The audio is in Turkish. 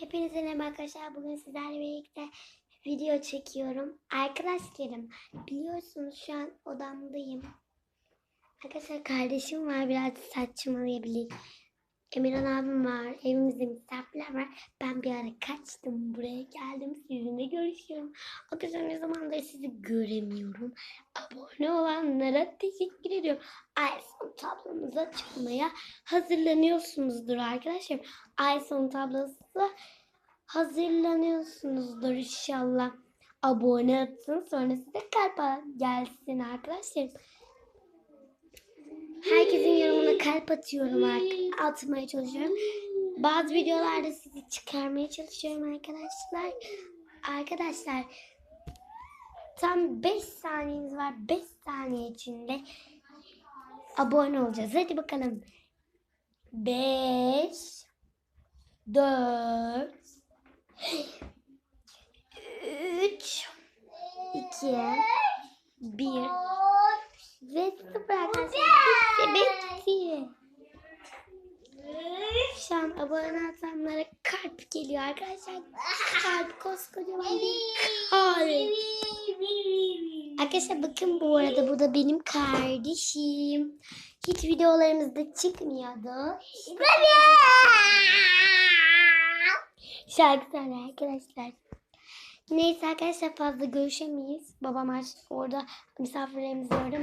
Hepinize merhaba arkadaşlar. Bugün sizlerle birlikte video çekiyorum. Arkadaşlarım biliyorsunuz şu an odamdayım. Arkadaşlar kardeşim var biraz saçmalayabilir. Emirhan abim var. Evimizde misafirler var. Ben bir ara kaçtım. Buraya geldim. Sizinle görüşüyorum. Arkadaşlar ne zamandır sizi göremiyorum. Abone olanlara teşekkür ediyorum. Ay son tablomuzu açmaya hazırlanıyorsunuzdur arkadaşlar. Ay son tablosu hazırlanıyorsunuzdur inşallah. Abone atın sonra size kalp gelsin arkadaşlar. Herkesin yorumuna kalp atıyorum. Atmaya çalışıyorum. Bazı videolarda sizi çıkarmaya çalışıyorum arkadaşlar. Arkadaşlar tam 5 saniyeniz var. 5 saniye içinde abone olacağız. Hadi bakalım. 5 4 3 2 1 ve 0 arkadaşlar. Bitti. Şu an abone atanlara kalp geliyor arkadaşlar. Kalp koskocaman bir kalp. Arkadaşlar bakın bu arada bu da benim kardeşim. Hiç videolarımızda çıkmıyordu. Şarkı söyle arkadaşlar. Neyse arkadaşlar fazla görüşemeyiz. Babam orada misafirlerimiz orada